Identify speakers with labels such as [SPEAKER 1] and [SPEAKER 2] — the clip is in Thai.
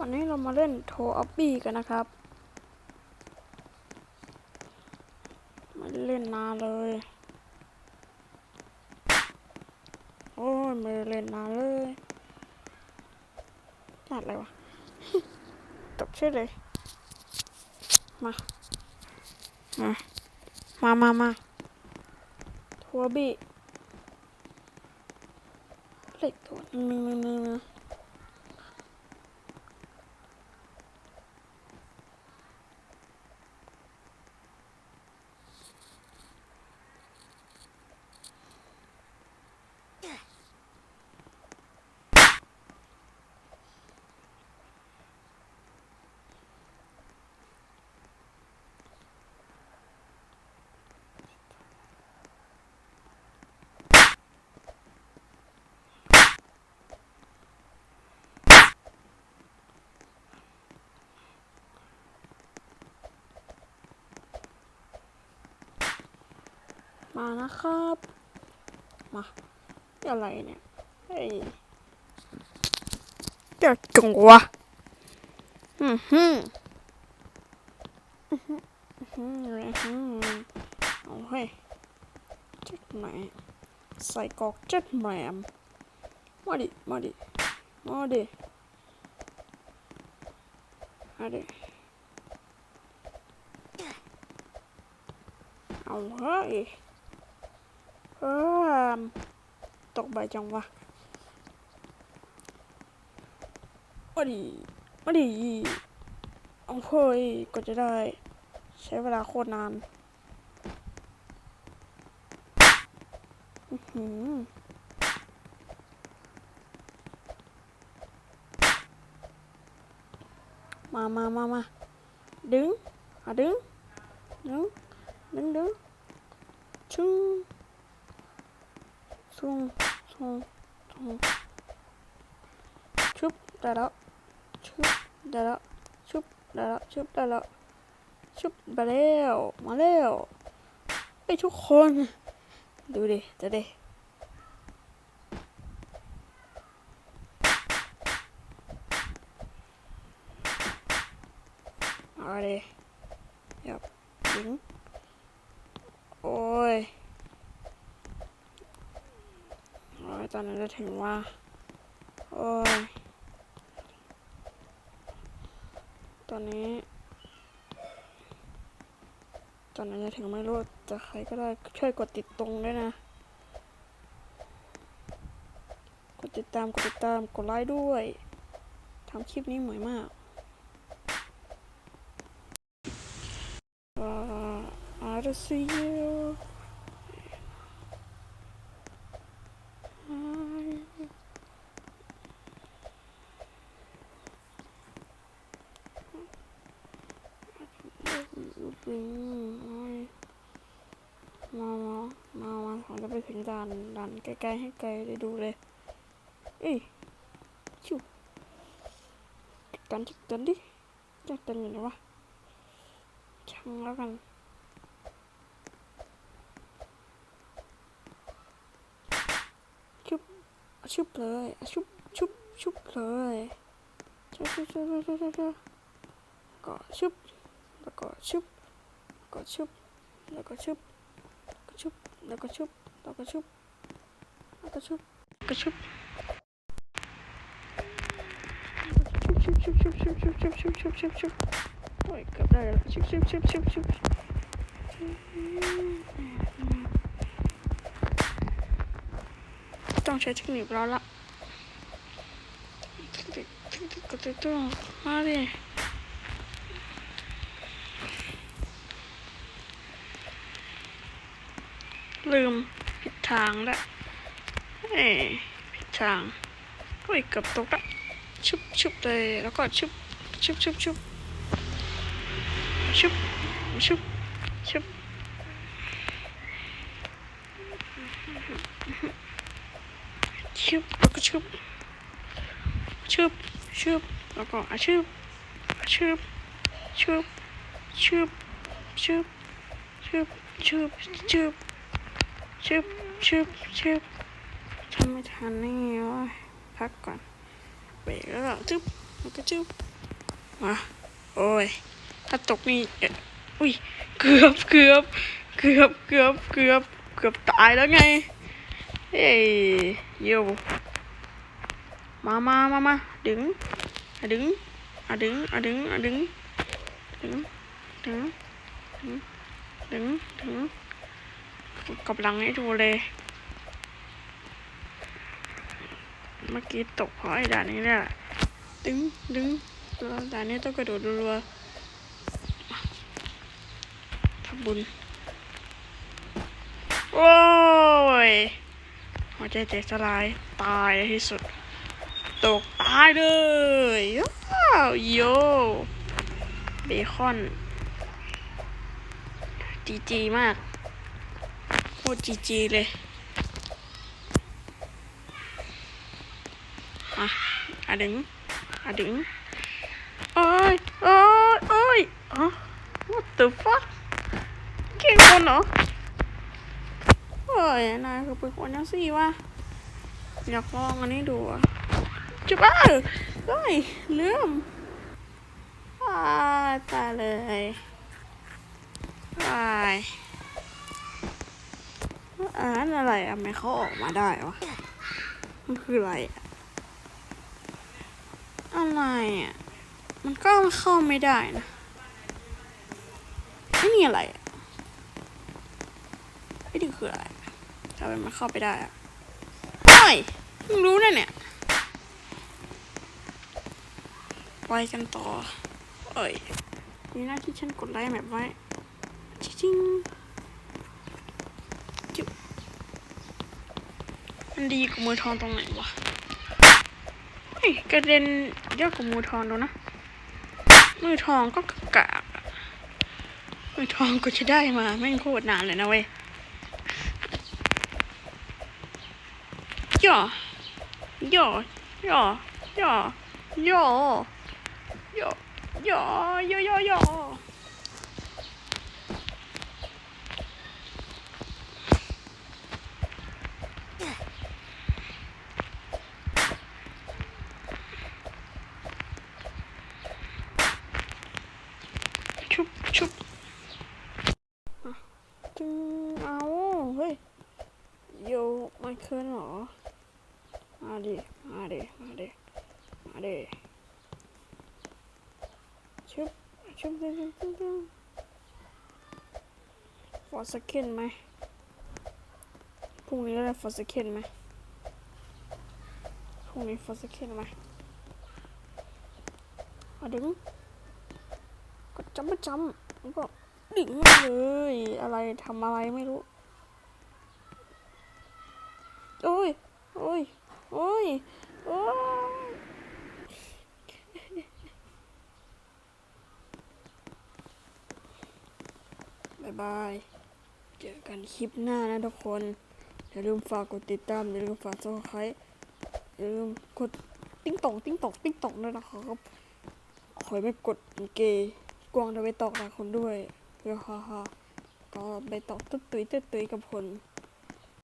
[SPEAKER 1] วันนี้เรามาเล่นโทออบบี้กันนะครับไมาเล่นนานเลย โอ้ยไม่เล่นนานเลยจัดอะไรวะตกชื่อเลย มา มามามาโทออบบี้เล็กตัวหนึ่งหนึ่ง มานะครับ มาอะไรเนี่ยเฮ้ยเจ้าจงวะอือหืออือหืออือหืออือหือเอาเฮ้ยเจ็ดแหมใส่กอกเจ็ดแหมมมาดิ มาดิ มาดิมาดิเอาเฮ้ย ตกใบจังวะมาดิมาดิเอาเฮ้ยก็จะได้ ใช้เวลาโคตรนานอือมามามามาดึงอะดึงดึงดึงดึงชึ้ง ซุ่งซุ่งซุ่งชุบได้แล้วชุบได้แล้วชุบได้แล้วชุบได้แล้วชุบไปแล้วมาแล้วไอ้ยทุกคน ดูดิจะดิอาดิยับยิงโอ้ย โอ้ย ตอนนั้นจะถึงว่า โอ้ย ตอนนี้ ตอนนั้นจะถึงไม่รู้จะใครก็ได้ช่วยกดติดตรงด้วยนะ กดติดตามกดติดตามกดไลค์ด้วยทำคลิปนี้เหมือนมากอ่า I'll see you อืมโอ้ยมามามามาผมจะไปถึงด่านด่านใกล้ๆให้ไกลได้ดูเลย เอ้ยชิวกันจัดกันดิจัดกันอยู่ไหนวะช่างแล้วกันชุบชุบเลยชุบชุบชุบเลยชุบชุบชุบชุบชุบชุบชุบก็ชุบแล้วก็ชุบ แล้วก็ชุบแล้วก็ชุบก็ชุบแล้วก็ชุบแล้วก็ชุบแล้วก็ชุบก็ชุบชุบชุบชุบชุบชุบชุบชุบชุบชุบชุบชุบโอ้ยเกือบได้แล้วชุบชุบชุบชุบชุบต้องใช้เทคนิคแล้วละเทคนิคเทคนิคก็จะต้องมาดิ ลืมผิดทางละเอ้ผิดทางโอ้ยเกือบตกละชุบชุบเลยแล้วก็ชุบชุบชุบชุบชุบชุบชุบชุบแล้วก็ชุบชุบชุบแล้วก็ชุบชุบชุบชุบชุบชุบชุบชุบ ชึบชึบชึบทำไม่ทันนี่วะพักก่อนเบรกแล้วก็จึ๊บแล้วก็จุ๊บมาโอ้ยถ้าตกนี่อุ้ยเกือบเกือบเกือบเกือบเกือบเกือบตายแล้วไงเฮ้ยโยมามามามาดึงอะดึงอะดึงอะดึงอะดึงดึงดึงดึงดึงดึง กำลังให้ดูเลย เมื่อกี้ตกเพราะไอ้ด่านนี้เนี่ยดึงดึงแล้วด่านนี้ต้องกระโดดรัวๆทำบุญ โอ้ย หัวใจแตกสลาย ตายที่สุด ตกตายเลยว้าวโยเบคอนจีจีมาก โคตรจีจีเลยอะอะดึงอะดึงโอ้ยโอ้ยโอ้ยอ๋อ what the fuck เก่งคนเหรอเฮ้ยนายคือเป็นคนยังสิวะอยากลองอันนี้ดูอะจุ๊บเอ้ยเฮ้ยลืมอ่าตายเลยตาย อ่านั่นอะไรอะทำไมเขาออกมาได้วะ มันคืออะไรอะอะไรอะ มันก็เข้าไม่ได้นะไอ้นี่อะไรอะไอ้นี่คืออะไรทำไมมันเข้าไปได้อะโอ้ยเพิ่งรู้นะเนี่ยไปกันต่อ เอ้ย นี่หน้าที่ฉันกดไลค์แบบไว้ชิงๆจุ๊บ มันดีกว่ามือทองตรงไหนวะเฮ้ยกระเด็นเยอะกว่ามือทองดูนะ มือทองก็กากะมือทองก็จะได้มาแม่งโคตรนานเลยนะเว้ยย่อย่อย่อย่อย่อย่อย่อย่อย่อย่อย่อชุบชุบอะจึงเอาเฮ้ยโย มันเคินเหรอ มาดิ มาดิ มาดิ มาดิ ชุบ ชุบชุบชุบชุบฟอร์สเคนไหมพรุ่งนี้เราได้ฟอร์สเคนไหมพรุ่งนี้ฟอร์สเคนไหมมาดึงก็จำไม่จำก็ดึงมาเลย อะไรทำอะไรไม่รู้ โอ้ยโอ้ยโอ้ยโอ้ยบายบาย เจอกันคลิปหน้านะทุกคน อย่าลืมฝากกดติดตาม อย่าลืมฝากซับสไครต์อย่าลืมกดติ๊งตอกติ๊งตอกติ๊งตอกด้วยนะครับขอให้ไม่กดเกย์กวางจะไปตอกหลายคนด้วยเพื่อฮ่าฮ่าก็ไปตอกตุ๊ดตุยตุ๊ดตุยกับคน